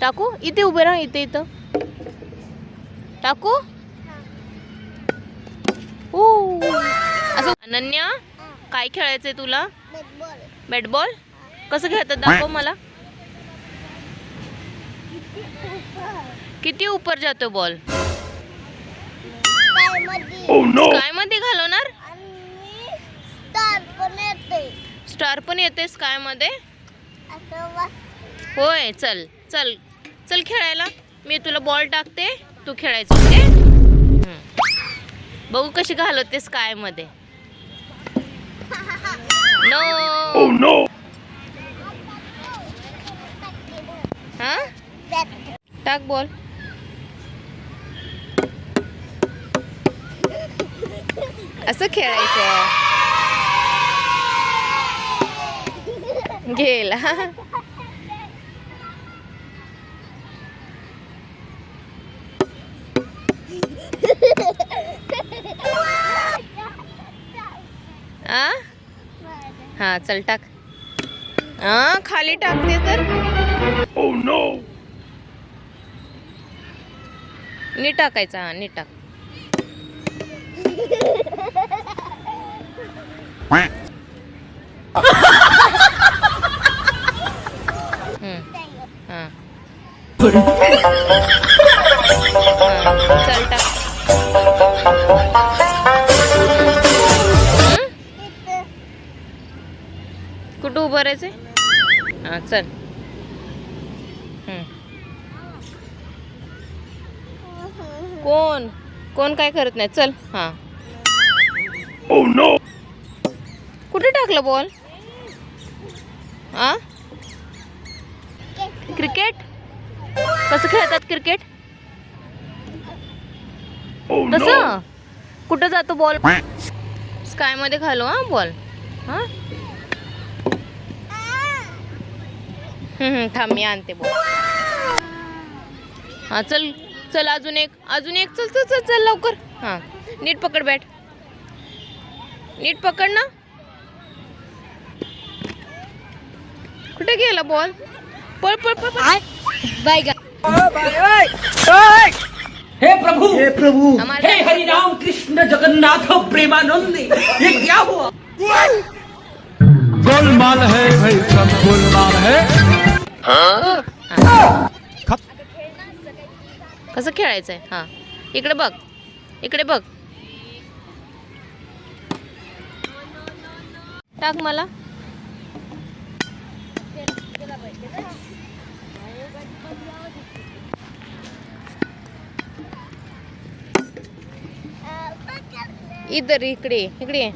टाकू? इथे उभे राहा इथे इथं. टाकू? असं अनन्या काय खेळायचंय तुला? बॅट बॉल कसं खेळतात? दाखव मला. किती उपर जातो बॉल काय मध्ये. घालवणार स्टार पण येते स्कायमध्ये होय चल चल चल खेळायला. मी तुला बॉल टाकते तू खेळायचं ओके. बघू कशी घालवते स्कायमध्ये नो हा? टाक बॉल. असं खेळायचं. गेला. आ? हा चल टाक. हा खाली टाकते तर. नीट टाकायचा हा नीट टाक हम्म, हा हा, चल टाक हम्म? कुठं उभं राहायचंय? हा चल. कोण? कोण काय करत नाही? चल हा. कुठे टाकलं बॉल आ? क्रिकेट कसं खेळतात क्रिकेट? कसं? कुठं जातो बॉल स्कायमध्ये घालू हा बॉल हा? हम्म, हम्म, थांब मी आणते बॉल हा चल चल अजून एक अजून एक चल चल चल चल लवकर. हा नीट पकड बॅट नीट पकड ना. कुठे गेला बॉल पळ पळ पळ पळ. बाय गा हे प्रभु हे प्रभु. हे हरि राम कृष्ण जगन्नाथ प्रेमानंद ये क्या हुआ? गोलमाल है भाई सब गोलमाल है। कसं खेळायचंय? हा. इकडे बघ. इकडे बघ. टाक मला. इधर इकडे इकडे.